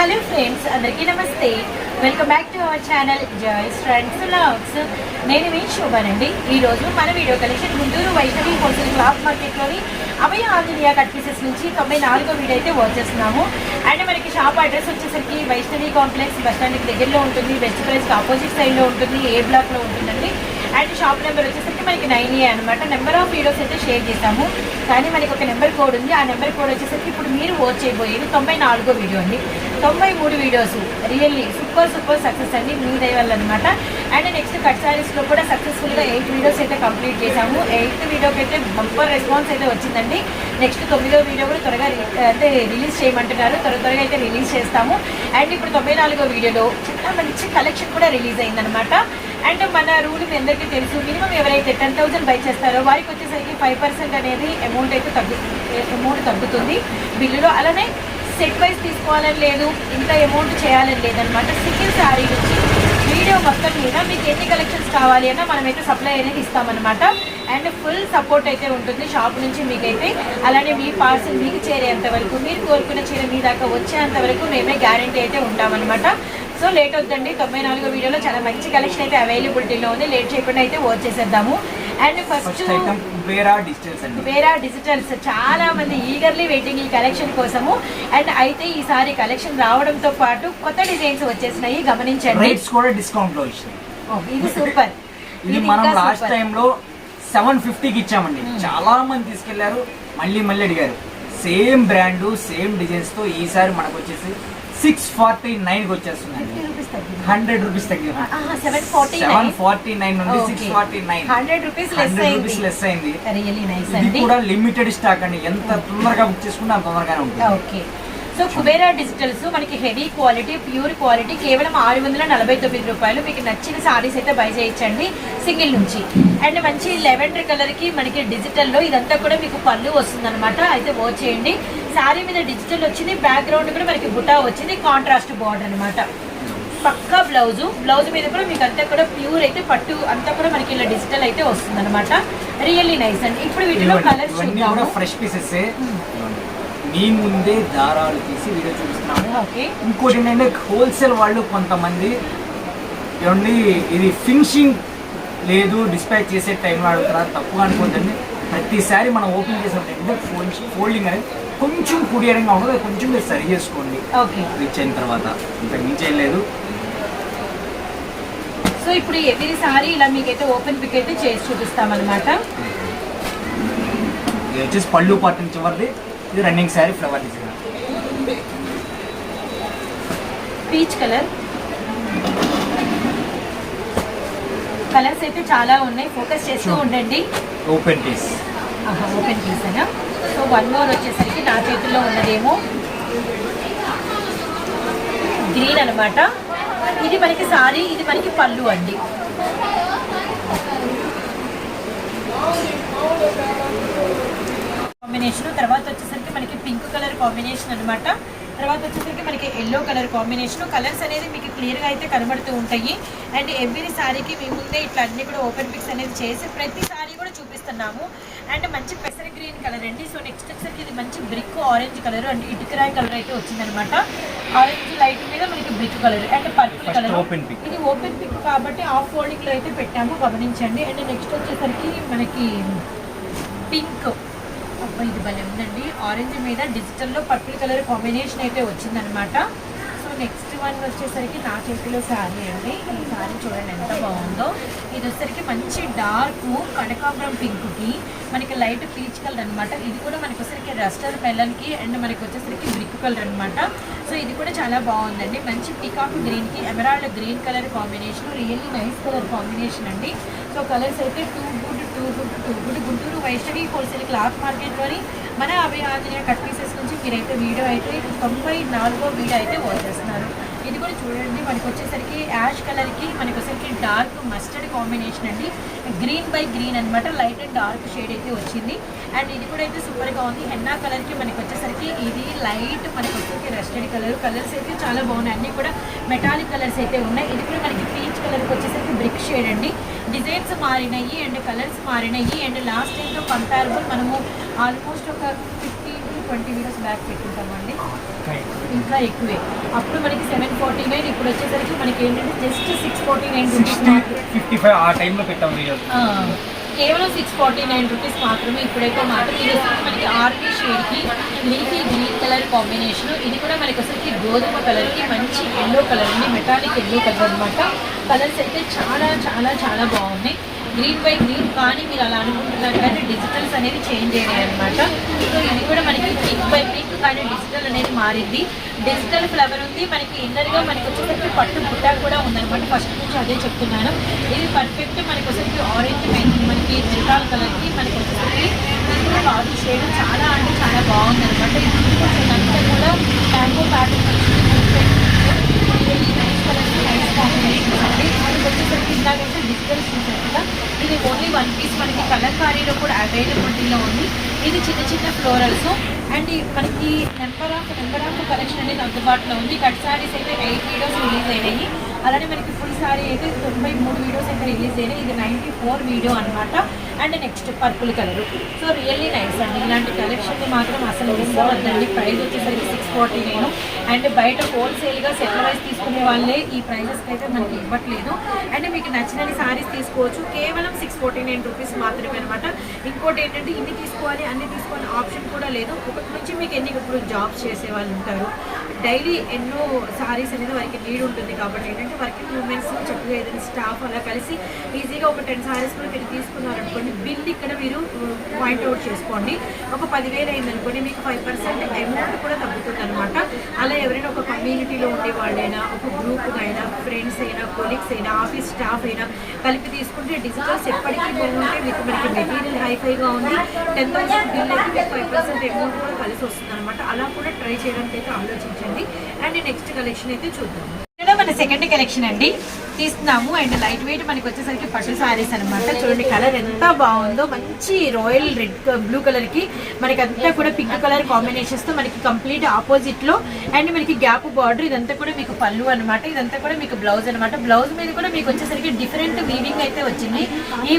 Hello friends అందరికీ నమస్తే. Welcome back to our channel Joy's friends logs నేను మీ శోభానండి ఈరోజు మన video collection Guntur Vaishnavi wholesale cloth మార్కెట్లోని Abhaya Anjaneya cut pieces నుంచి తొంభై నాలుగో వీడియో అయితే వచ్చేస్తున్నాము అండ్ మనకి షాప్ అడ్రస్ వచ్చేసరికి వైష్ణవి కాంప్లెక్స్ బస్ స్టాండ్కి దగ్గరలో ఉంటుంది. వెస్ట్ ప్రైస్కి ఆపోజిట్ సైడ్లో ఉంటుంది. ఏ బ్లాక్లో ఉంటుందండి. అండ్ షాప్ నెంబర్ వచ్చేసరికి మనకి నైన్ ఏ అనమాట నెంబర్ ఆఫ్ వీడియోస్ అయితే షేర్ చేశాము. కానీ మనకి ఒక నెంబర్ కోడ్ ఉంది. ఆ నెంబర్ కోడ్ వచ్చేసరికి ఇప్పుడు మీరు వాచ్ చేయబోయేది తొంభై నాలుగో వీడియో అండి. తొంభై మూడు videos really super super success అండి. మీ దయవల్ల అనమాట అండ్ నెక్స్ట్ కట్ సారీస్లో కూడా సక్సెస్ఫుల్గా ఎయిట్ వీడియోస్ అయితే కంప్లీట్ చేశాము. ఎయిత్ వీడియోకి అయితే బంపర్ రెస్పాన్స్ అయితే వచ్చిందండి. నెక్స్ట్ తొమ్మిదో వీడియో కూడా త్వరగా అయితే రిలీజ్ చేయమంటున్నారు. త్వర త్వరగా అయితే రిలీజ్ చేస్తాము. అండ్ ఇప్పుడు తొంభై నాలుగో వీడియోలో చాలా మంచి కలెక్షన్ కూడా రిలీజ్ అయిందనమాట అండ్ మన రూల్ మీ అందరికీ తెలుసు. మినిమం ఎవరైతే టెన్ థౌసండ్ బై చేస్తారో వారికి వచ్చేసరికి ఫైవ్ పర్సెంట్ అనేది అమౌంట్ అయితే తగ్గుతుంది అమౌంట్ తగ్గుతుంది. బిల్లులో అలానే సెట్ వైజ్ తీసుకోవాలని లేదు ఇంత అమౌంట్ చేయాలని లేదనమాట. సింగిల్ శారీ నుంచి వీడియో మొత్తం మీద మీకు ఎన్ని కలెక్షన్స్ కావాలి అన్నా మనమైతే సప్లై అనేది ఇస్తామన్నమాట. అండ్ ఫుల్ సపోర్ట్ అయితే ఉంటుంది షాప్ నుంచి మీకైతే. అలానే మీ పార్సల్ మీకు చేరేంత వరకు మీరు కోరుకున్న చీర మీ దాకా వచ్చేంత వరకు మేమే గ్యారంటీ అయితే ఉంటామన్నమాట. సో లేట్ వద్దండి తొంభై నాలుగో వీడియోలో చాలా మంచి కలెక్షన్ అయితే అవైలబిలిటీలో ఉంది. లేట్ చేయకుండా అయితే వాచ్ చేసేద్దాము. అండ్ ఫస్ట్ వేరా డిజిటల్స్ అండి. వేరా డిజిటల్స్ చాలా మంది ఈగర్లీ వెయిటింగ్ ఈ కలెక్షన్ కోసము. అండ్ అయితే ఈసారి కలెక్షన్ రావడంతో పాటు కొత్త డిజైన్స్ వచ్చేసినాయి. గమనించండి. రేట్స్ కూడా డిస్కౌంట్లో ఇది సూపర్ ఇది మనం లాస్ట్ టైం లో సెవెన్ ఫిఫ్టీకి ఇచ్చామండి. చాలా మంది తీసుకెళ్ళారు. మళ్ళీ మళ్ళీ అడిగారు. సేమ్ బ్రాండ్ సేమ్ డిజైన్స్తో ఈసారి మనకు వచ్చేసి సిక్స్ ఫార్టీ నైన్కి వచ్చేస్తుందండి హండ్రెడ్ రూపీస్ తగ్గి సెవెన్ ఫార్టీ నైన్ నుండి six forty nine hundred rupees less అయింది. ఇది కూడా లిమిటెడ్ స్టాక్ అండి. ఎంత తొందరగా బుక్ చేసుకుంటే అంత తొందరగానే ఉంటుంది. ఓకే సో కుబేరా డిజిటల్స్ మనకి హెవీ క్వాలిటీ ప్యూర్ క్వాలిటీ కేవలం ఆరు వందల నలభై తొమ్మిది రూపాయలు. మీకు నచ్చిన సారీస్ అయితే బై చేయించండి సింగిల్ నుంచి. అండ్ మంచి లెవెండర్ కలర్కి మనకి డిజిటల్లో ఇదంతా కూడా మీకు పళ్ళు వస్తుందన్నమాట. అయితే వాచ్ చేయండి. సారీ మీద డిజిటల్ వచ్చింది బ్యాక్గ్రౌండ్ కూడా మనకి బుటా వచ్చింది కాంట్రాస్ట్ బార్డర్ అన్నమాట. పక్కా బ్లౌజ్ బ్లౌజ్ మీద కూడా మీకు అంతా కూడా ప్యూర్ అయితే పట్టు అంతా కూడా మనకి ఇలా డిజిటల్ అయితే వస్తుంది అనమాట రియల్లీ నైస్ అండి. ఇప్పుడు వీటిలో చూద్దాము. ఫ్రెష్ పీసెస్ మీ ముందే దారాలు తీసి వీడియో చూపిస్తున్నాము ఓకే ఇంకోటి ఏంటంటే హోల్సేల్ వాళ్ళు కొంతమంది ఏమండి ఇది ఫినిషింగ్ లేదు డిస్పాచ్ చేసే టైంలో అడుగుతారు తప్పుగా అనుకోవద్దండి ప్రతిసారి మనం ఓపెన్ చేసినట్టు ఫోల్డింగ్ అనేది కొంచెం కుడియడంగా ఉండదు అది కొంచెం మీరు సరి చేసుకోండి. ఓకే. రీచ్ అయిన తర్వాత ఇంతకు మించి ఏం లేదు. సో ఇప్పుడు ఎవరి సారీ ఇలా మీకైతే ఓపెన్ పిక్ అయితే చేసి చూపిస్తామన్నమాట. ఇది వచ్చేసి పళ్ళు పార్ట్ నుంచి చివరిది ఇది running saree flower design peach colour. Colours అయితే చాలా ఉన్నాయి. ఫోకస్ చేస్తూ. ఉండండి. ఓపెన్ పీస్ ఓపెన్ చేసానా సో వన్ మోర్ వచ్చేసరికి నా చేతుల్లో ఉన్నదేమో గ్రీన్ అన్నమాట. ఇది మనకి సారీ ఇది మనకి పళ్ళు అండి. కాంబినేషన్ తర్వాత వచ్చేసరికి మనకి పింక్ కలర్ కాంబినేషన్ అన్నమాట. తర్వాత వచ్చేసరికి మనకి ఎల్లో కలర్ కాంబినేషన్ కలర్స్ అనేది మీకు క్లియర్గా అయితే కనబడుతూ ఉంటాయి. అండ్ ఎవ్రీ సారీకి మీ ముందే ఇట్లా అన్ని కూడా ఓపెన్ పిక్స్ అనేది చేసి ప్రతి సారీ కూడా చూపిస్తున్నాము. అండ్ మంచి పెసర గ్రీన్ కలర్ అండి. సో నెక్స్ట్ వచ్చేసరికి ఇది మంచి బ్రిక్ ఆరెంజ్ కలర్ అండ్ ఇటుకరాయి కలర్ అయితే వచ్చిందనమాట. ఆరెంజ్ లైట్ మీద మనకి brick colour and purple colour. ఇది ఓపెన్ పిక్ కాబట్టి ఆఫ్ ఫోల్డింగ్లో అయితే పెట్టాము గమనించండి. అండ్ నెక్స్ట్ వచ్చేసరికి మనకి పింక్ ఇది భలే ఉందండి. ఆరెంజ్ మీద డిజిటల్లో పర్పుల్ కలర్ కాంబినేషన్ అయితే వచ్చిందనమాట. సో నెక్స్ట్ వన్ వచ్చేసరికి నా చేతిలో శారీ అండి. ఈ శారీ చూడండి ఎంత బాగుందో. ఇది వచ్చేసరికి మంచి డార్క్ కనకాంబరం పింక్కి మనకి లైట్ పీచ్ కలర్ అనమాట ఇది కూడా మనకి వచ్చేసరికి రస్టర్ మెలన్కి అండ్ మనకి వచ్చేసరికి బ్రిక్ కలర్ అనమాట సో ఇది కూడా చాలా బాగుందండి. మంచి పికాక్ గ్రీన్కి emerald green colour combination really nice colour combination అండి. సో కలర్స్ అయితే too good too good too good. Guntur Vaishnavi wholesale cloth మార్కెట్లోని మన అభయ ఆంజనేయ కట్ పీసెస్ నుంచి మీరైతే వీడియో అయితే తొంభై నాలుగో వీడియో అయితే వాచ్ చేస్తున్నారు. ఇది కూడా చూడండి. మనకి వచ్చేసరికి యాష్ కలర్కి మనకి వచ్చేసరికి డార్క్ మస్టర్డ్ కాంబినేషన్ అండి. గ్రీన్ బై గ్రీన్ అన్నమాట. లైట్ అండ్ డార్క్ షేడ్ అయితే వచ్చింది. అండ్ ఇది కూడా అయితే సూపర్గా ఉంది. హెన్నా కలర్కి మనకి వచ్చేసరికి ఇది లైట్ మనకి వచ్చేసరికి రెస్టెడ్ కలర్. కలర్స్ అయితే చాలా బాగున్నాయి. అన్నీ కూడా మెటాలిక్ కలర్స్ అయితే ఉన్నాయి. ఇది కూడా మనకి పీచ్ కలర్కి వచ్చేసరికి బ్రిక్ షేడ్ అండి. డిజైన్స్ మారినాయి అండ్ కలర్స్ మారినాయి. అండ్ లాస్ట్ టైంతో కంపేరబుల్ మనము ఆల్మోస్ట్ ఒక ఫిఫ్టీ ట్వంటీ వీడియోస్ బ్యాక్ పెట్టుకుంటామండి. ఇంకా ఎక్కువ. అప్పుడు మనకి సెవెన్ ఫార్టీ నైన్ ఇప్పుడు వచ్చేసరికి మనకి ఏంటంటే just six forty nine fifty five ఆ టైంలో పెట్టాం కేవలం సిక్స్ ఫార్టీ నైన్ రూపీస్ మాత్రమే ఇప్పుడైతే మాత్రం ఇది వచ్చేసి మనకి ఆర్మీ షేడ్కి లీఫీ గ్రీన్ కలర్ కాంబినేషన్ ఇది కూడా మనకి వచ్చేసరికి గోధుమ కలర్కి మంచి ఎల్లో కలర్ అండి. మెటాలిక్ ఎల్లో కలర్ అనమాట కలర్స్ అయితే చాలా చాలా చాలా బాగున్నాయి. గ్రీన్ బై గ్రీన్ కానీ మీరు అలా అనుకుంటున్నారు కానీ డిజిటల్స్ అనేది చేంజ్ అయ్యాయి అనమాట సో ఇది కూడా మనకి పింక్ బై పింక్ కానీ డిజిటల్ అనేది మారింది. డిజిటల్ ఫ్లవర్ ఉంది మనకి ఇన్నర్గా మనకి వచ్చేసరికి పట్టు బుట్ట కూడా ఉందనమాట ఫస్ట్ నుంచి అదే చెప్తున్నాను. ఇది పర్ఫెక్ట్ మనకి వచ్చేసరికి ఆరెంజ్ మనకి జిటాల్ కలర్కి మనకి వచ్చేసరికి ఇది కూడా షేడ్ చాలా అంటే చాలా బాగుంది అనమాట అంతా కూడా tango pattern nice colour nice combination అండి. మనకి వచ్చేసరికి ఇలాగైతే డిజిటల్ చూసారు కదా? ఇది ఓన్లీ వన్ పీస్ మనకి కలంకారీలో కూడా అవైలబిలిటీలో ఉంది. ఇది చిన్న చిన్న ఫ్లోరల్స్ అండ్ మనకి number of number of collection అనేది అందుబాటులో ఉంది. కట్ సారీస్ అయితే ఎయిట్ వీడియోస్ రిలీజ్ అయినాయి. అలానే మనకి ఫుల్ సారీ అయితే తొంభై మూడు వీడియోస్ అయితే రిలీజ్ అయినాయి. ఇది నైంటీ ఫోర్ వీడియో అనమాట and next purple colour so really nice అండి. ఇలాంటి కలెక్షన్ మాత్రం అసలు మిస్ అవ్వద్దండి ప్రైస్ వచ్చేసరికి సిక్స్ ఫార్టీ నేను. అండ్ బయట హోల్సేల్గా సెటిల్ వైజ్ తీసుకునే వాళ్ళే ఈ ప్రైజెస్కి అయితే మనకి ఇవ్వట్లేదు. అండ్ మీకు నచ్చిన సారీస్ తీసుకోవచ్చు. కేవలం సిక్స్ ఫార్టీ నైన్ రూపీస్ మాత్రమే అనమాట ఇంకోటి ఏంటంటే ఇన్ని తీసుకోవాలి అన్ని తీసుకోవాలి ఆప్షన్ కూడా లేదు. ఒకటి నుంచి మీకు ఎన్ని ఇప్పుడు జాబ్స్ చేసే వాళ్ళు ఉంటారు? డైలీ ఎన్నో సారీస్ అనేది వారికి నీడ్ ఉంటుంది కాబట్టి ఏంటంటే వర్కింగ్ ఉమెన్స్ చక్కగా ఏదైనా స్టాఫ్ అలా కలిసి ఈజీగా ఒక టెన్ సారీస్ కూడా మీరు తీసుకున్నారనుకోండి బిల్ ఇక్కడ మీరు పాయింట్అవుట్ చేసుకోండి. ఒక పదివేలు అయిందనుకోండి మీకు ఫైవ్ పర్సెంట్ అమౌంట్ కూడా తగ్గుతుంది అనమాట అలా ఎవరైనా ఒక కమ్యూనిటీలో ఉండే వాళ్ళైనా ఒక గ్రూప్ అయినా ఫ్రెండ్స్ అయినా కొలీగ్స్ అయినా ఆఫీస్ స్టాఫ్ అయినా కలిపి తీసుకుంటే డిజిటల్స్ ఎప్పటికీ బాగుంటే మీకు మనకి మెటీరియల్ హైఫైగా ఉంది. టెన్ థౌసండ్ బిల్ అయితే మీకు ఫైవ్ పర్సెంట్ అమౌంట్ కూడా కలిసి వస్తుంది అనమాట అలా కూడా ట్రై చేయడానికి అయితే ఆలోచించండి. అండ్ నెక్స్ట్ కలెక్షన్ అయితే చూద్దాం. మన సెకండ్ కలెక్షన్ అండి. తీస్తున్నాము. అండ్ లైట్ వెయిట్ మనకి వచ్చేసరికి పట్టు సారీస్ అనమాట చూడండి కలర్ ఎంత బాగుందో. మంచి రాయల్ రెడ్ బ్లూ కలర్కి మనకి అంతా కూడా పింక్ కలర్ కాంబినేషన్స్తో మనకి కంప్లీట్ ఆపోజిట్లో. అండ్ మనకి గ్యాప్ బార్డర్ ఇదంతా కూడా మీకు పళ్ళు అనమాట ఇదంతా కూడా మీకు బ్లౌజ్ అనమాట బ్లౌజ్ మీద కూడా మీకు వచ్చేసరికి డిఫరెంట్ వీవింగ్ అయితే వచ్చింది. ఈ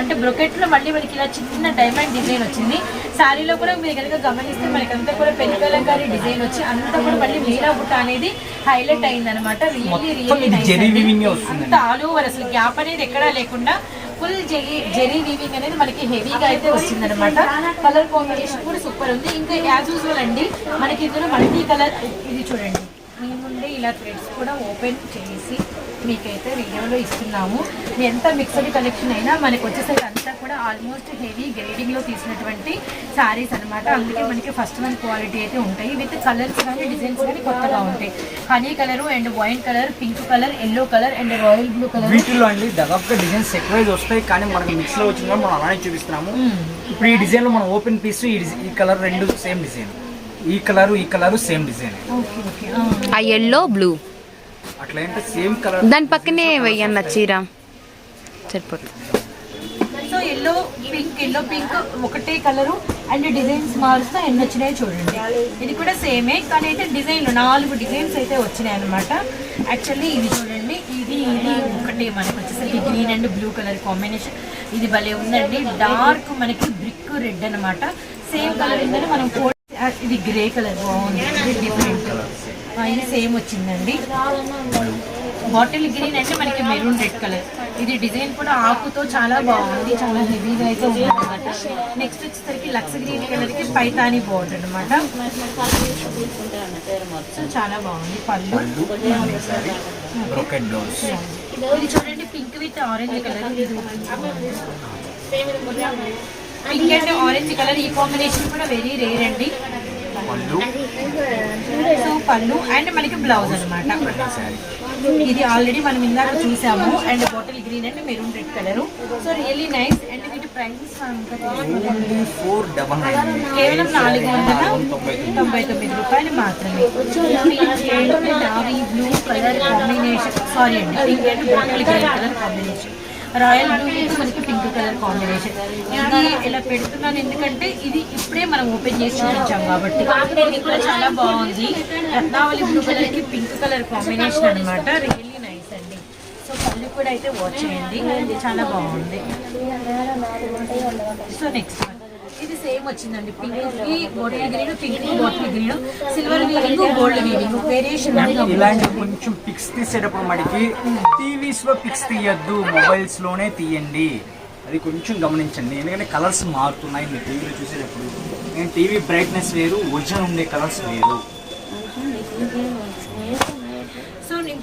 అంటే బ్రొకెట్లో మళ్ళీ మనకి ఇలా చిన్న డైమండ్ డిజైన్ వచ్చింది. సారీలో కూడా మీరు కనుక గమనిస్తే మనకి అంతా కూడా పెళ్ళి కలంకారీ డిజైన్ వచ్చి అంతా కూడా మళ్ళీ మీరా బుట్ట అనేది హైలైట్ అయింది అనమాట రియల్లీ రియల్లీ నైస్ అంత ఆల్ ఓవర్ అసలు గ్యాప్ అనేది ఎక్కడా లేకుండా ఫుల్ జెరీ జెరీ వీవింగ్ అనేది మనకి హెవీగా అయితే వచ్చింది అనమాట కలర్ కాంబినేషన్ కూడా సూపర్ ఉంది. ఇంకా యాజ్ యూజువల్ అండి మనకి ఇందులో మల్టీ కలర్ ఇది చూడండి. మీ ముందే ఇలా థ్రెడ్స్ కూడా ఓపెన్ చేసి మీకైతే వీడియోలో ఇస్తున్నాము. ఎంత మిక్స్డ్ కలెక్షన్ అయినా మనకు వచ్చేసరికి అంతా ఆల్మోస్ట్ హెవీ గ్రేడింగ్లో తీసినటువంటి శారీస్ అన్నమాట. అందుకే మనకి ఫస్ట్ వన్ క్వాలిటీ అయితే ఉంటాయి. విత్ కలర్స్ కానీ డిజైన్స్ కానీ కొత్తగా ఉంటాయి. Honey colour and wine colour pink colour yellow colour and royal blue colour. వీటిలో అండి దాదాపుగా డిజైన్స్ ఎక్కువ వస్తాయి. కానీ మనకి మిక్స్లో వచ్చింది మనం అలానే చూపిస్తున్నాము. ఇప్పుడు ఈ డిజైన్లో మనం ఓపెన్ పీస్ ఈ కలర్ రెండు సేమ్ డిజైన్. ఈ కలర్ ఈ colour same design. Okay okay. ఆ. Yellow blue. అట్లా అంటే సేమ్ కలర్ దాని పక్కనే వెయ్యన్న చీర. సరిపోతుంది. ఎల్లో పింక్ ఎల్లో పింక్ ఒకటే కలరు అండ్ డిజైన్స్ మారుస్తూ ఎన్ని వచ్చినాయో చూడండి. ఇది కూడా సేమే కానీ అయితే డిజైన్లు నాలుగు డిజైన్స్ అయితే వచ్చినాయి అనమాట యాక్చువల్లీ ఇది చూడండి ఇది ఇది ఒకటే మనకి వచ్చేసరికి green and blue colour combination ఇది భలే ఉందండి. డార్క్ మనకి బ్రిక్ రెడ్ అన్నమాట. సేమ్ కలర్ ఏంటంటే మనం ఇది గ్రే కలర్ బాగుంది. ఇది డిఫరెంట్ ఇది సేమ్ వచ్చిందండి. బాటిల్ గ్రీన్ అంటే మనకి మెరూన్ రెడ్ కలర్ ఇది డిజైన్ కూడా ఆకుతో చాలా బాగుంది. చాలా హెవీగా అయితే ఉంది అనమాట నెక్స్ట్ వచ్చేసరికి లక్స్ గ్రీన్ కలర్కి పైతాని బోర్డర్ అనమాట సో చాలా బాగుంది. పళ్ళు. ఇది చూడండి pink with orange colour pink and orange colour ఈ కాంబినేషన్ కూడా వెరీ రేర్ అండి. సో పళ్ళు అండ్ మనకి బ్లౌజ్ అనమాట ఇది ఆల్రెడీ మనం ఇందాక చూసాము. And bottle green and maroon red colour so really nice and వీటి ప్రైసెస్ నైన్ కేవలం నాలుగు వందల తొంభై తొమ్మిది. రూపాయలు మాత్రమే. బ్లూ కలర్ కాంబినేషన్ సారీ అండి pink and bottle green colour combination royal blue మనకి పింక్ కలర్ కాంబినేషన్. ఇది ఇలా పెడుతున్నాను ఎందుకంటే ఇది ఇప్పుడే మనం ఓపెన్ చేసి చూపించాం కాబట్టి. ఇది కూడా చాలా బాగుంది. రత్నావళి బ్లూ కలర్కి పింక్ కలర్ కాంబినేషన్ అన్నమాట. రియల్లీ నైస్ అండి. సో పళ్ళు కూడా అయితే వాచ్ చేయండి. ఇది చాలా బాగుంది. సో నెక్స్ట్ ఇది సేమ్ వచ్చిందండి. పింక్కి బాటిల్ గ్రీన్ పింక్కి bottle green. Silver weaving gold weaving variation ఇలాంటి కొంచెం పిక్స్ తీసేటప్పుడు మనకి టీవీస్లో పిక్స్ తీయద్దు మొబైల్స్లోనే తీయండి. అది కొంచెం గమనించండి. ఎందుకంటే కలర్స్ మారుతున్నాయి మీరు టీవీలో చూసేటప్పుడు. నేను టీవీ బ్రైట్నెస్ వేరు ఒరిజినల్ ఉండే కలర్స్ వేరు.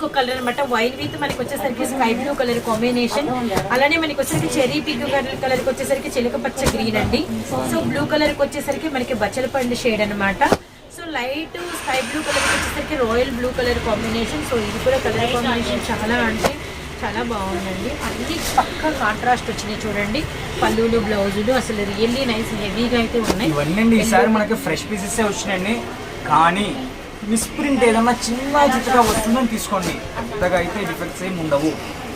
ఇంకో కలర్ అనమాట వైన్ విత్ మనకి వచ్చేసరికి స్కై బ్లూ కలర్ కాంబినేషన్. అలానే మనకి వచ్చేసరికి చెరీ పింక్ కలర్ కలర్ వచ్చేసరికి చిలక పచ్చ గ్రీన్ అండి. సో బ్లూ కలర్ వచ్చేసరికి మనకి బచ్చల పండు షేడ్ అన్నమాట. So light sky blue colour వచ్చేసరికి royal blue colour combination. So ఇది కూడా కలర్ కాంబినేషన్ చాలా అంటే చాలా బాగుందండి. అన్ని పక్క కాంట్రాస్ట్ వచ్చినాయి చూడండి. పళ్ళులు బ్లౌజులు అసలు రియల్లీ నైస్ హెవీగా అయితే ఉన్నాయి. ఇవన్నీ ఈసారి మనకి ఫ్రెష్ పీసెస్ వచ్చినాయండి. కానీ మిస్ప్రింట్ ఏదన్నా చిన్న చిత్తగా వస్తుందని తీసుకోండి. పెద్దగా అయితే డిఫెక్ట్స్ ఏమి ఉండవు.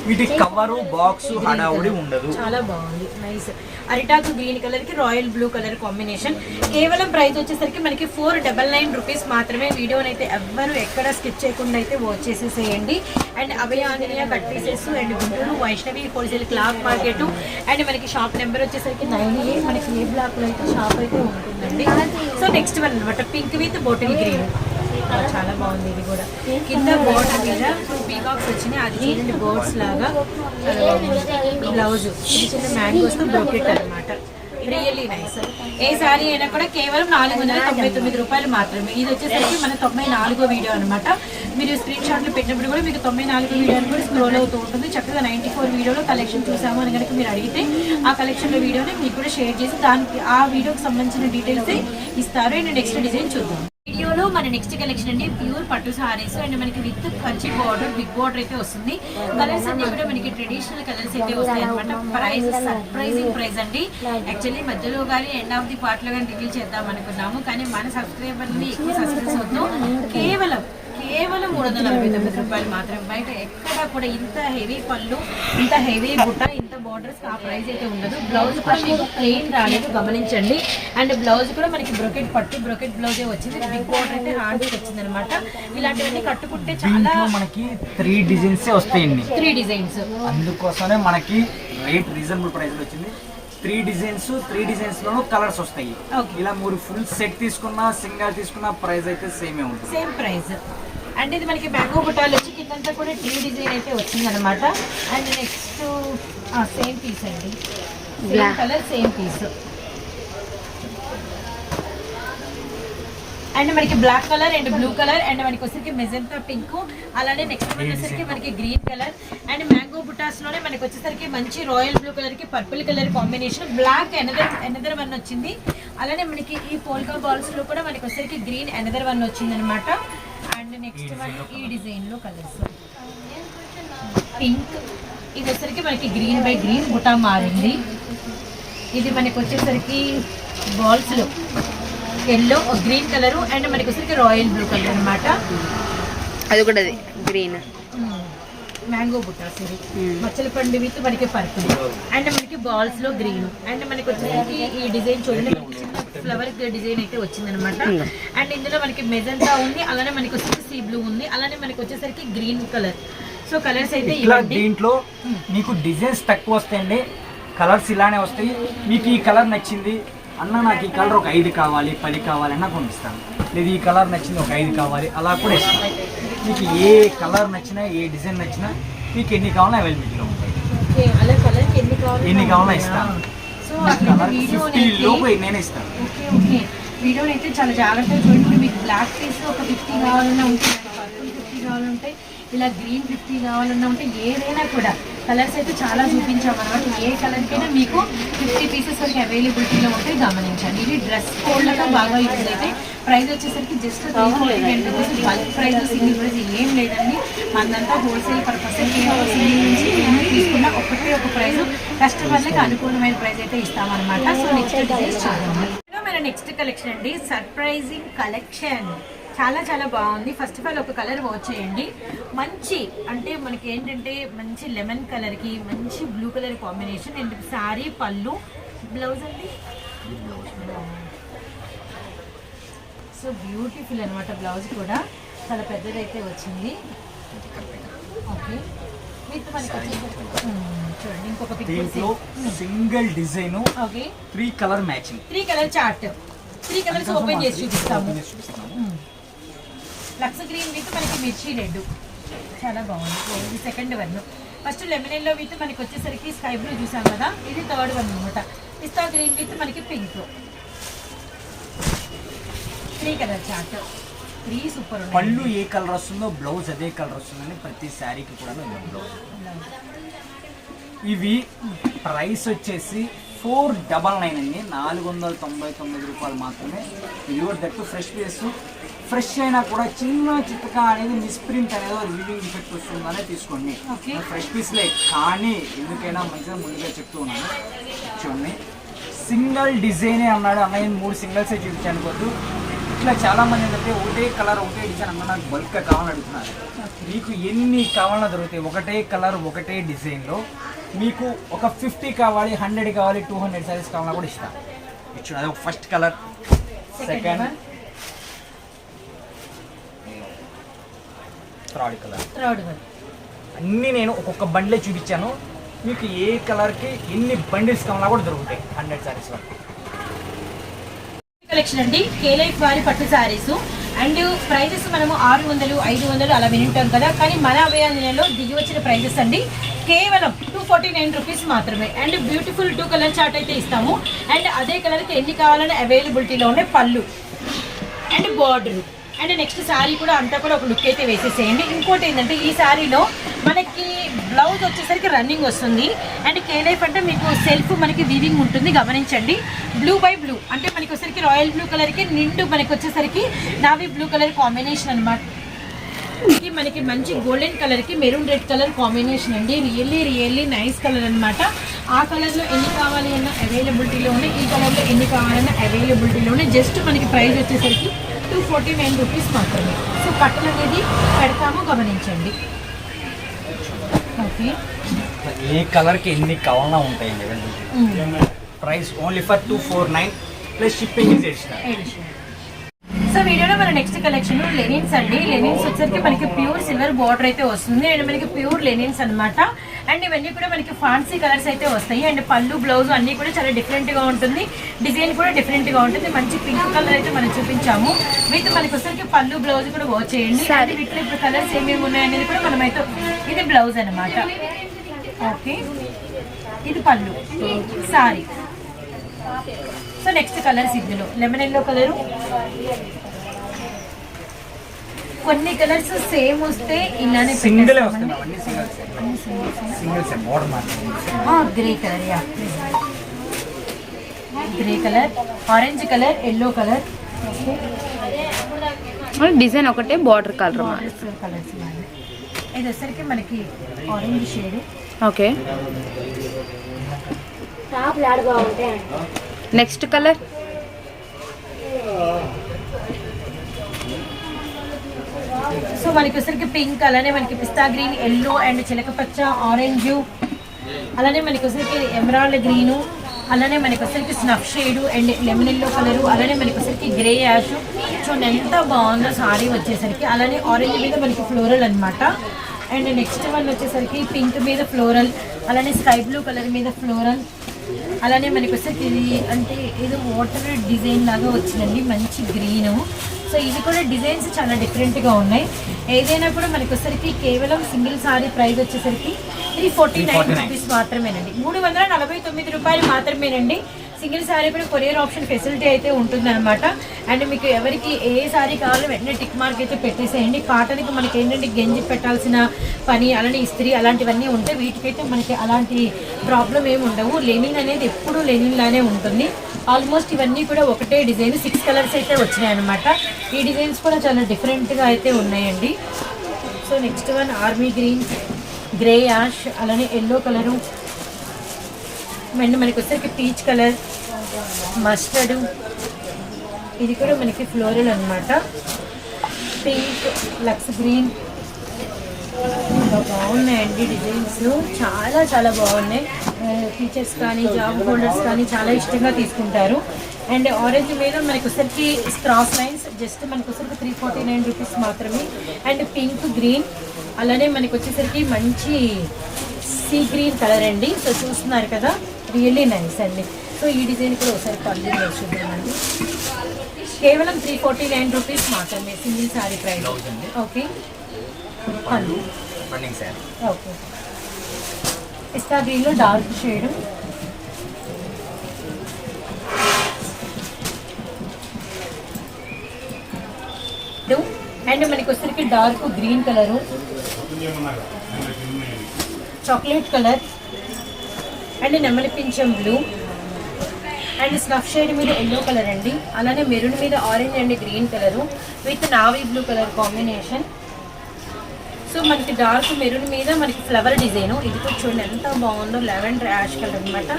వీటి కవరు బాక్స్ హడావుడి ఉండదు. చాలా బాగుంది. నైస్. అరిటాకు గ్రీన్ కలర్కి రాయల్ బ్లూ కలర్ కాంబినేషన్. కేవలం ప్రైస్ వచ్చేసరికి మనకి ఫోర్ డబల్ నైన్ రూపీస్ మాత్రమే వీడియోని అయితే ఎవ్వరు ఎక్కడ స్కిప్ చేయకుండా అయితే వాచ్ చేసేసేయండి. And Abhaya Anjaneya cut pieces and Guntur Vaishnavi wholesale cloth market. And మనకి షాప్ నెంబర్ వచ్చేసరికి నైన్ ఏ. మనకి ఏ బ్లాక్లో అయితే షాప్ అయితే ఉంటుందండి. సో నెక్స్ట్ వన్ అనమాట పింక్ విత్ బాటిల్ గ్రీన్. చాలా బాగుంది ఇది కూడా. కింద బోర్డర్ మీద టూ పీకాక్స్ వచ్చినాయి. అది చూడండి బోర్డ్స్ లాగా. బ్లౌజ్ చిన్న చిన్న మ్యాంగోస్తో బ్రోకెట్ అనమాట రియల్లీ నైస్ ఏ సారీ అయినా కూడా కేవలం నాలుగు వందల తొంభై తొమ్మిది రూపాయలు మాత్రమే. ఇది వచ్చేసరికి మన తొంభై నాలుగో వీడియో అనమాట మీరు స్క్రీన్ షాట్లు పెట్టినప్పుడు కూడా మీకు తొంభై నాలుగో వీడియో కూడా స్క్రోల్ అవుతూ ఉంటుంది. చక్కగా నైన్టీ ఫోర్ వీడియోలో కలెక్షన్ చూసాము అని కనుక మీరు అడిగితే ఆ కలెక్షన్లో వీడియోని మీకు కూడా షేర్ చేసి దానికి ఆ వీడియోకి సంబంధించిన డీటెయిల్స్ ఇస్తారు అండ్ నెక్స్ట్ డిజైన్ చూద్దాం. వీడియోలో మన నెక్స్ట్ కలెక్షన్ అండి ప్యూర్ పట్టు సారీస్. అండ్ మనకి with Kanchi border big border అయితే వస్తుంది. కలర్స్ అన్ని కూడా మనకి ట్రెడిషనల్ కలర్స్ అయితే వస్తాయి అనమాట ప్రైస్ సర్ప్రైజింగ్ ప్రైస్ అండి. యాక్చువల్లీ మధ్యలో కానీ ఎండ్ ఆఫ్ ది పార్ట్లో కానీ రివీల్ చేద్దాం అనుకున్నాము. కానీ మన సబ్స్క్రైబర్ని ఎక్కువ సబ్స్క్రైబ్ అవుతాం కేవలం కేవలం మూడు వందల నలభై తొమ్మిది రూపాయలు మాత్రమే బయట ఎక్కడ కూడా ఇంత హెవీ పళ్ళు ఇంత హెవీ బుట్ట ఇంత బార్డర్స్ ఆ ప్రైస్ అయితే ఉండదు. బ్లౌజ్ కూడా మీకు ప్లెయిన్ రాలేదు గమనించండి. అండ్ బ్లౌజ్ కూడా మనకి బ్రొకెట్ పట్టు బ్రొకెట్ బ్లౌజే వచ్చింది. బిగ్ బార్డర్ అయితే హ్యాండ్స్ వచ్చింది అనమాట ఇలాంటివన్నీ కట్టుకుంటే చాలా మనకి త్రీ డిజైన్స్ వస్తాయండి. త్రీ డిజైన్స్ అందుకోసమే మనకి రేట్ రీజనబుల్ ప్రైస్ వచ్చింది. త్రీ డిజైన్స్ త్రీ డిజైన్స్ లోనూ కలర్స్ వస్తాయి. ఇలా మూడు ఫుల్ సెట్ తీసుకున్నా సింగల్ తీసుకున్నా ప్రైస్ అయితే సేమే ఉంటుంది. Same price. అండ్ ఇది మనకి మ్యాంగో బుట్టాలు వచ్చి కిందంతా కూడా టీ డిజైన్ అయితే వచ్చింది అనమాట అండ్ నెక్స్ట్ సేమ్ పీస్ అండి. కలర్ సేమ్ పీస్ అండ్ మనకి black colour and blue colour and మనకి వచ్చరికి మెజంతా పింక్. అలానే నెక్స్ట్ వచ్చేసరికి మనకి గ్రీన్ కలర్ అండ్ మ్యాంగో బుటాస్లోనే మనకి వచ్చేసరికి మంచి రాయల్ బ్లూ కలర్కి purple colour combination black another another one వచ్చింది. అలానే మనకి ఈ పోల్కా బాల్స్లో కూడా మనకి వచ్చరికి గ్రీన్ ఎనదర్ వన్ వచ్చింది అనమాట అండ్ నెక్స్ట్ వన్ ఈ డిజైన్లో కలర్స్ పింక్ ఇది వచ్చరికి మనకి గ్రీన్ బై గ్రీన్ బుటా మారింది. ఇది మనకి వచ్చేసరికి బాల్స్లో. ఎల్లో గ్రీన్ కలర్ అండ్ మనకి వచ్చేసరికి రాయల్ బ్లూ కలర్ అన్నమాట. అది కూడా అది గ్రీన్. మ్యాంగో బుటాస్. మచ్చల పండు విత్ మనకి పర్పుల్. అండ్ మనకి బాల్స్లో గ్రీన్. అండ్ మనకి వచ్చేసరికి ఈ డిజైన్ చూడండి ఫ్లవర్ డిజైన్ అయితే వచ్చింది అనమాట. అండ్ ఇందులో మనకి మెజంతా ఉంది అలానే మనకి వచ్చేసరికి సీ బ్లూ ఉంది అలానే మనకి వచ్చేసరికి గ్రీన్ కలర్. సో కలర్స్ అయితే ఇవ్వండి. దీంట్లో మీకు డిజైన్స్ తక్కువ వస్తాయండి కలర్స్ ఇలానే వస్తాయి. మీకు ఈ కలర్ నచ్చింది అన్న నాకు ఈ కలర్ ఒక ఐదు కావాలి పది కావాలి అన్న కొనిస్తాను. లేదు ఈ కలర్ నచ్చింది ఒక ఐదు కావాలి అలా కూడా ఇస్తాను. మీకు ఏ కలర్ నచ్చినా ఏ డిజైన్ నచ్చినా మీకు ఎన్ని కావాలో అవైలబిలిటీలో ఉంటాయి. ఓకే అలా కలర్ ఎన్ని కావాలి ఎన్ని కావాలో ఇస్తాను ఫిఫ్టీ లోపు నేనే ఇస్తాను. Okay okay. వీడియోని అయితే చాలా జాగ్రత్తగా చూడండి. మీకు బ్లాక్ పీస్ ఒక ఫిఫ్టీ కావాలన్నా ఉంటుంది ఫిఫ్టీ కావాలంటే ఇలా గ్రీన్ ఫిఫ్టీ కావాలన్నా ఉంటే ఏదైనా కూడా కలర్స్ అయితే చాలా చూపించాం అనమాట ఏ కలర్కైనా మీకు ఫిఫ్టీ పీసెస్ వరకు అవైలబిలిటీలో ఉంటే గమనించండి. ఇది డ్రెస్ కోడ్లతో బాగా యూజ్ అయితే ప్రైస్ వచ్చేసరికి just bulk price single price ఏం లేదండి. మనదంతా హోల్సేల్ పర్పస్ సింగిల్ నుంచి తీసుకున్న ఒకటే ఒక ప్రైస్ కస్టమర్లకు అనుకూలమైన ప్రైస్ అయితే ఇస్తామన్నమాట. సో నెక్స్ట్ డిజైన్స్ చూడండి మన నెక్స్ట్ కలెక్షన్ అండి. సర్ప్రైజింగ్ కలెక్షన్ చాలా చాలా బాగుంది. ఫస్ట్ ఆఫ్ ఆల్ ఒక కలర్ వాచ్ చేయండి. మంచి అంటే మనకి ఏంటంటే మంచి లెమన్ కలర్కి మంచి blue colour combination and sari పళ్ళు బ్లౌజ్ అండి. సో బ్యూటిఫుల్ అనమాట బ్లౌజ్ కూడా. చాలా పెద్దదైతే వచ్చింది. ఓకే ఇంకొక దీంట్లో pick single design. Okay three colour matching three colour chart three colours open చేసి చూపిస్తాము. చూపిస్తాము. లక్స్ గ్రీన్ విత్ మనకి మిర్చి రెడ్ చాలా బాగుంది. ఇది second one first lemon yellow with మనకి వచ్చేసరికి స్కై బ్లూ చూసాం కదా ఇది థర్డ్ వన్ అనమాట పిస్తా గ్రీన్ విత్ మనకి pink three colour chart three super పళ్ళు ఏ కలర్ వస్తుందో బ్లౌజ్ అదే కలర్ వస్తుందని ప్రతి శారీకి కూడా బ్లౌజ్ ఇవి ప్రైస్ వచ్చేసి ఫోర్ డబల్ నైన్ అండి. నాలుగు వందల తొంభై తొమ్మిది రూపాయలు మాత్రమే. లివర్ దట్టు ఫ్రెష్ పీస్ ఫ్రెష్ అయినా కూడా చిన్న చిత్తక అనేది మిస్ప్రింట్ అనేది లివింగ్ ఇఫెక్ట్ వస్తుందనే తీసుకోండి. ఫ్రెష్ పీస్లే కానీ ఎందుకైనా మంచిగా ముందుగా చెప్తూ ఉన్నాను. చూడండి సింగిల్ డిజైనే అన్నాడు. అన్నయ్య మూడు సింగిల్సే చూపించాను. కొద్దు ఇట్లా చాలా మంది ఏంటంటే ఒకటే కలర్ ఒకటే డిజైన్ అన్న నాకు బల్క్ కావాలని అడుగుతున్నారు. మీకు ఎన్ని కావాలన్నా దొరుకుతాయి. ఒకటే కలర్ ఒకటే డిజైన్లో మీకు ఒక ఫిఫ్టీ కావాలి హండ్రెడ్ కావాలి టూ హండ్రెడ్ సారీస్ కావాలన్నా కూడా ఇస్తాను ఇచ్చు అది ఒక first colour second second one third colour. Third one అన్నీ నేను ఒక్కొక్క బండిలే చూపించాను. మీకు ఏ కలర్కి ఎన్ని బండిల్స్ కావాలన్నా కూడా దొరుకుతాయి హండ్రెడ్ సారీస్ వరకు. కలెక్షన్ అండి కేలైఫ్ వారి పట్టు శారీస్ అండ్ ప్రైజెస్ మనము ఆరు వందలు ఐదు వందలు అలా వినింటాం కదా. కానీ మన అభయాన్యంలో దిగి వచ్చిన ప్రైజెస్ అండి. కేవలం టూ ఫార్టీ నైన్ రూపీస్ మాత్రమే. And beautiful two colour chart అయితే ఇస్తాము. అండ్ అదే కలర్కి ఎన్ని కావాలని అవైలబిలిటీలో ఉన్నాయి పళ్ళు. And border. And next sari కూడా అంతా కూడా ఒక లుక్ అయితే వేసేసేయండి. ఇంకోటి ఏంటంటే ఈ శారీలో మనకి బ్లౌజ్ వచ్చేసరికి రన్నింగ్ వస్తుంది. అండ్ కేలైఫ్ అంటే మీకు సెల్ఫ్ మనకి వీవింగ్ ఉంటుంది గమనించండి. బ్లూ బై బ్లూ అంటే మనకి వచ్చేసరికి రాయల్ బ్లూ కలర్కి నిండు మనకి వచ్చేసరికి నావీ బ్లూ కలర్ కాంబినేషన్ అనమాట ఇది మనకి మంచి గోల్డెన్ కలర్కి మెరూన్ రెడ్ కలర్ కాంబినేషన్ అండి. రియల్లీ రియల్లీ నైస్ కలర్ అనమాట ఆ కలర్లో ఎన్ని కావాలి అన్న అవైలబిలిటీలో ఉన్నాయి ఈ కలర్లో ఎన్ని కావాలన్నా అవైలబిలిటీలో ఉన్నాయి జస్ట్ మనకి ప్రైస్ వచ్చేసరికి టూ ఫార్టీ నైన్ రూపీస్ మాత్రమే. సో కట్టలు అనేది పెడతాము గమనించండి. ఓకే. ఏ కలర్కి ఎన్ని కావాలన్నా ఉంటాయండి price only for two four nine plus shipping additional so వీడియోలో మన నెక్స్ట్ కలెక్షన్ లెనిన్స్ అండి. లెనిన్స్ వచ్చేసరికి మనకి ప్యూర్ సిల్వర్ బార్డర్ అయితే వస్తుంది. అండ్ మనకి ప్యూర్ లెనిన్స్ అన్నమాట. అండ్ ఇవన్నీ కూడా మనకి ఫాన్సీ కలర్స్ అయితే వస్తాయి. అండ్ పళ్ళు బ్లౌజ్ అన్ని కూడా చాలా డిఫరెంట్గా ఉంటుంది. డిజైన్ కూడా డిఫరెంట్గా ఉంటుంది. మంచి పింక్ కలర్ అయితే మనం చూపించాము. వీటి మనకి వచ్చేసరికి పళ్ళు బ్లౌజ్ కూడా వాచ్ చేయండి. అండ్ వీటిలో ఇప్పుడు కలర్స్ ఏమేమి ఉన్నాయనేది కూడా మనమైతే ఇది బ్లౌజ్ అన్నమాట. ఓకే. ఇది పళ్ళు. సారీ. సో నెక్స్ట్ కలర్స్ ఇందులో. లెమన్ ఎల్లో కలరు కొన్ని కలర్స్ సేమ్ వస్తే ఇలానే సింగిల్ మాత్రం ఆ, grey colour yeah. Grey colour orange colour yellow colour. Design ఒకటే బార్డర్ కలర్ కలర్స్ ఇది వచ్చరికి మనకి orange shade. Okay. Next colour? So మనకి వచ్చరికి పింక్ అలానే మనకి పిస్తా గ్రీన్ ఎల్లో అండ్ చిలకపచ్చ ఆరెంజ్. అలానే మనకి వచ్చరికి ఎమరాల్డ్ గ్రీను. అలానే మనకి వచ్చరికి snuff shade and lemon yellow colour. అలానే మనకి వచ్చరికి గ్రే యాష్. చూడండి ఎంత బాగుందో సారీ వచ్చేసరికి. అలానే ఆరెంజ్ మీద మనకి ఫ్లోరల్ అన్నమాట. అండ్ నెక్స్ట్ వన్ వచ్చేసరికి పింక్ మీద ఫ్లోరల్. అలానే స్కై బ్లూ కలర్ మీద ఫ్లోరల్. అలానే మనకి వచ్చేసరికి ఇది అంటే ఏదో వాటర్ డిజైన్ లాగా వచ్చిందండి మంచి గ్రీను. సో ఇది కూడా డిజైన్స్ చాలా డిఫరెంట్గా ఉన్నాయి. ఏదైనా కూడా మనకి వచ్చేసరికి కేవలం సింగిల్ సారీ ప్రైస్ వచ్చేసరికి త్రీ ఫార్టీ నైన్ రూపీస్ మాత్రమేనండి. మూడు వందల నలభై తొమ్మిది రూపాయలు మాత్రమేనండి. సింగిల్ శారీ కూడా కొరియర్ ఆప్షన్ ఫెసిలిటీ అయితే ఉంటుందన్నమాట. అండ్ మీకు ఎవరికి ఏ శారీ కావాలో వెంటనే టిక్ మార్క్ అయితే పెట్టేసేయండి. కాటన్కి మనకి ఏంటంటే గంజి పెట్టాల్సిన పని అలానే ఇస్త్రీ అలాంటివన్నీ ఉంటాయి వీటికైతే మనకి అలాంటి ప్రాబ్లం ఏమి ఉండవు. లెనిన్ అనేది ఎప్పుడూ లెనిన్లానే ఉంటుంది. ఆల్మోస్ట్ ఇవన్నీ కూడా ఒకటే డిజైన్. సిక్స్ కలర్స్ అయితే వచ్చినాయి అనమాట ఈ డిజైన్స్ కూడా చాలా డిఫరెంట్గా అయితే ఉన్నాయండి. So next one army green grey ash అలానే ఎల్లో కలరు అండ్ మనకి వచ్చేసరికి పీచ్ కలర్ మస్టర్డ్. ఇది కూడా మనకి ఫ్లోరల్ అనమాట పింక్ లక్స్ గ్రీన్. బాగున్నాయండి డిజైన్స్. చాలా చాలా బాగున్నాయి. టీచర్స్ కానీ జాబ్ హోల్డర్స్ కానీ చాలా ఇష్టంగా తీసుకుంటారు. అండ్ ఆరెంజ్ మీద మనకి వచ్చరికి క్రాస్ లైన్స్ జస్ట్ మనకి వచ్చరికి త్రీ ఫార్టీ నైన్ రూపీస్ మాత్రమే. అండ్ పింక్ గ్రీన్ అలానే మనకు వచ్చేసరికి మంచి సీ గ్రీన్ కలర్ అండి. సో చూస్తున్నారు కదా. రియల్లీ నైస్ అండి. సో ఈ డిజైన్ కూడా ఒకసారి పళ్ళు వేసి చూద్దామండి కేవలం త్రీ ఫార్టీ నైన్ రూపీస్ మాత్రమే సింగిల్ శారీ ప్రైస్ ఓకే పళ్ళు ఓకే పిస్తా గ్రీన్లో డార్క్ షేడ్ అండ్ మనకి వచ్చరికి dark green colour chocolate colour and నెమలి పింఛం బ్లూ. అండ్ స్నఫ్ షేడ్ మీద ఎల్లో కలర్ అండి. అలానే మెరూన్ మీద orange and green colour with navy blue colour combination. So మనకి డార్క్ మెరూన్ మీద మనకి ఫ్లవర్ డిజైన్. ఇది కూడా చూడండి ఎంత బాగుందో లెవెండర్ యాష్ కలర్ అనమాట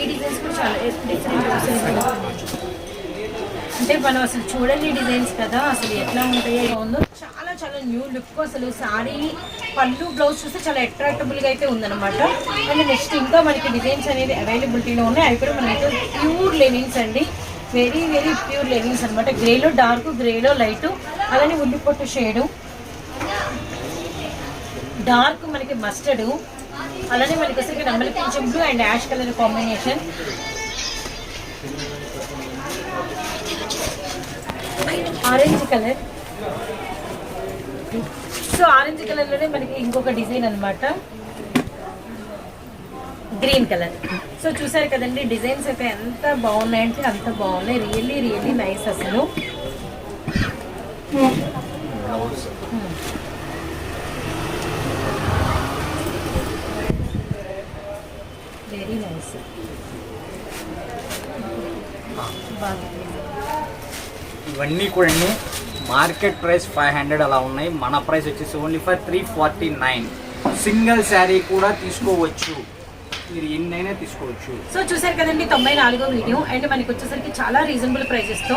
ఈ డిజైన్స్ కూడా చాలా డిఫరెంట్ అంటే మనం అసలు చూడని డిజైన్స్ కదా అసలు ఎట్లా ఉంటాయో ఉందో. చాలా చాలా న్యూ లుక్ అసలు సారీ పళ్ళు బ్లౌజ్ చూస్తే చాలా అట్రాక్టబుల్గా అయితే ఉందన్నమాట. అండ్ నెక్స్ట్ ఇంకా మనకి డిజైన్స్ అనేది అవైలబిలిటీలో ఉన్నాయి. అవి కూడా మనకి ప్యూర్ లెనిన్స్ అండి. వెరీ వెరీ ప్యూర్ లెనిన్స్ అనమాట గ్రేలో డార్క్ గ్రేలో లైట్ అలానే ఉల్లిపొట్టు షేడు డార్క్ మనకి మస్టర్డ్ అలానే మనకి వచ్చేసరికి నమ్మలి పింఛం blue and ash colour combination orange colour. So orange కలర్లోనే మనకి ఇంకొక డిజైన్ అన్నమాట. Green colour. సో చూసారు కదండి డిజైన్స్ అయితే ఎంత బాగున్నాయంటే అంత బాగున్నాయి. రియల్లీ రియల్లీ నైస్ అసలు. Hmm. వెరీ నైస్ బాగుంది. ఇవన్నీ కూడా మార్కెట్ ప్రైస్ ఫైవ్ హండ్రెడ్ అలా ఉన్నాయి. మన ప్రైస్ వచ్చేసి only for three forty nine. Single sari కూడా తీసుకోవచ్చు. మీరు ఎన్నైనా తీసుకోవచ్చు. సో చూసారు కదండి తొంభై నాలుగో వీడియో. అండ్ మనకి వచ్చేసరికి చాలా రీజనబుల్ ప్రైజెస్తో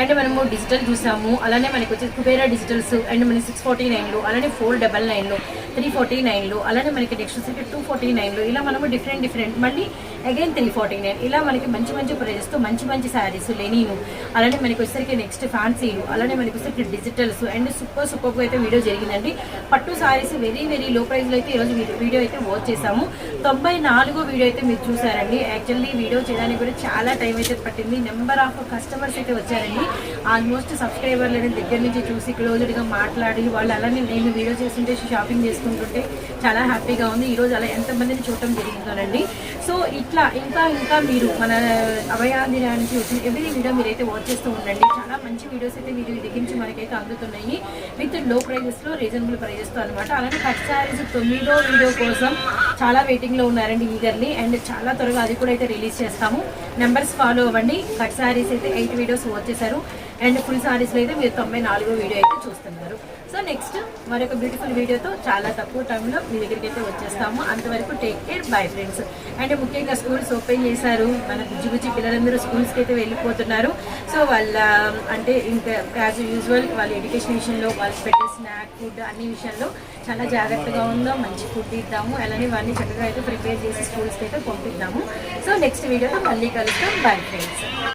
అండ్ మనము డిజిటల్ చూసాము. అలానే మనకి వచ్చేసి కుబేరా డిజిటల్స్ అండ్ మనకి సిక్స్ ఫార్టీ నైన్లో అలానే ఫోర్ డబల్ నైన్లో త్రీ ఫార్టీ నైన్లో అలానే మనకి నెక్స్ట్ వచ్చేసరికి టూ ఫార్టీ నైన్లో. ఇలా మనము డిఫరెంట్ డిఫరెంట్. మళ్ళీ అగైన్ త్రీ ఫార్టీ నైన్. ఇలా మనకి మంచి మంచి ప్రైజెస్తో మంచి మంచి శారీస్ లెనీను అలానే మనకి వచ్చేసరికి నెక్స్ట్ ఫ్యాన్సీలు అలానే మనకి వచ్చేసరికి డిజిటల్స్ అండ్ సూపర్ సూపర్ అయితే వీడియో జరిగిందండి. పట్టు శారీస్ వెరీ వెరీ లో ప్రైస్లో అయితే ఈరోజు వీడియో వీడియో అయితే వాచ్ చేసాము తొంభై నాలుగో వీడియో అయితే మీరు చూసారండి యాక్చువల్లీ వీడియో చేయడానికి కూడా చాలా టైం అయితే పట్టింది. నెంబర్ ఆఫ్ కస్టమర్స్ అయితే వచ్చారండి. ఆల్మోస్ట్ సబ్స్క్రైబర్లు దగ్గర నుంచి చూసి క్లోజ్డ్గా మాట్లాడి వాళ్ళు అలానే నేను వీడియో చేస్తుంటే షాపింగ్ చేసుకుంటుంటే చాలా హ్యాపీగా ఉంది. ఈరోజు అలా ఎంతమందిని చూడటం జరిగిందోనండి. సో ఇట్లా ఇంకా ఇంకా మీరు మన అభయాందినానికి వచ్చిన ఎవ్రీ వీడియో మీరైతే వాచ్ చేస్తూ ఉండండి. చాలా మంచి వీడియోస్ అయితే మీరు దిగించి మనకైతే అందుతున్నాయి. విత్లో ప్రైజెస్లో రీజనబుల్ ప్రైజెస్తో అనమాట అలానే కట్ శారీస్ తొమ్మిదో వీడియో కోసం చాలా వెయిటింగ్లో ఉన్నారండి ఈగర్లీ అండ్ చాలా త్వరగా అది కూడా అయితే రిలీజ్ చేస్తాము. నెంబర్స్ ఫాలో అవ్వండి. కట్ శారీస్ అయితే ఎయిట్ వీడియోస్ వాచ్ చేశారు. అండ్ ఫుల్ శారీస్లో అయితే మీరు తొంభై నాలుగో వీడియో అయితే చూస్తున్నారు. సో నెక్స్ట్ మరొక బ్యూటిఫుల్ వీడియోతో చాలా తక్కువ టైంలో మీ దగ్గరికి అయితే వచ్చేస్తాము. అంతవరకు take care bye friends and ముఖ్యంగా స్కూల్స్ ఓపెన్ చేశారు. మన బుజ్జి బుజ్జి పిల్లలందరూ స్కూల్స్కి అయితే వెళ్ళిపోతున్నారు. సో వాళ్ళ అంటే ఇంకా యాజ్ యూజువల్ వాళ్ళ ఎడ్యుకేషన్ విషయంలో వాళ్ళు పెట్టే స్నాక్ ఫుడ్ అన్ని విషయంలో చాలా జాగ్రత్తగా ఉందో. మంచి ఫుడ్ ఇద్దాము. అలానే వాళ్ళని చక్కగా అయితే ప్రిపేర్ చేసి స్కూల్స్కి అయితే పంపిద్దాము. సో నెక్స్ట్ వీడియోలో మళ్ళీ కలుస్తాం బై ఫ్రెండ్స్